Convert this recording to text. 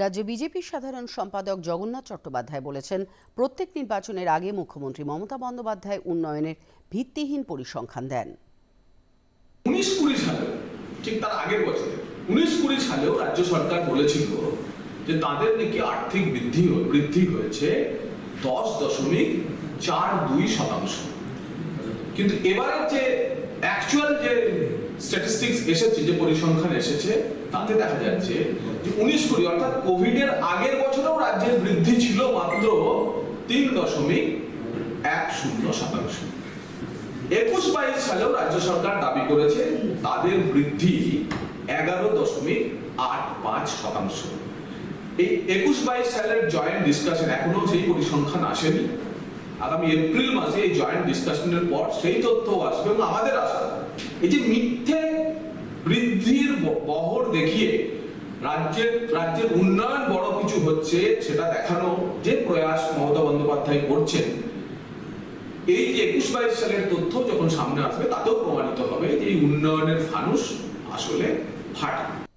রাজ্য বিজেপির সাধারণ সম্পাদক জগন্নাথ চট্টোপাধ্যায় বলেছেন, প্রত্যেক নির্বাচনের আগে মুখ্যমন্ত্রী মমতা বন্দ্যোপাধ্যায় উন্নয়নের ভিত্তিহীন পরিসংখ্যান দেন। উনিশ কুড়ি সালে, ঠিক তার আগের উনিশ কুড়ি সালেও রাজ্য সরকার বলেছিল যে তাদের নাকি আর্থিক বৃদ্ধি বৃদ্ধি হয়েছে দশ দশমিক চার দুই শতাংশ। কিন্তু এবারের যে অ্যাকচুয়াল যে স্ট্যাটিস্টিক্স এসেছে যে পরিসংখ্যান এসেছে, তাতে দেখা যাচ্ছে যে উনিশ কুড়ি, অর্থাৎ কোভিডের আগের বছরেও রাজ্যের বৃদ্ধি ছিল মাত্র তিন দশমিক এক শূন্য শতাংশ। একুশ বাইশ সালেও রাজ্য সরকার দাবি করেছে তাদের বৃদ্ধি এগারো দশমিক আট পাঁচ শতাংশ। এই একুশ বাইশ সালের জয়েন্ট ডিসকাশন এখনও সেই পরিসংখ্যান আসেনি। আগামী এপ্রিল মাসে এই জয়েন্ট ডিসকাশনের পর সেই তথ্য আসবে এবং আমাদের আশা এই যে মিথ্যে বৃদ্ধির বহর দেখিয়ে রাজ্যের রাজ্যের উন্নয়ন বড় কিছু হচ্ছে সেটা দেখানো যে প্রয়াস মমতা বন্দ্যোপাধ্যায় করছেন। এই যে একুশ বাইশ সালের তথ্য যখন সামনে আসবে, তাতেও প্রমাণিত হবে যে এই উন্নয়নের ফানুস আসলে ফাটা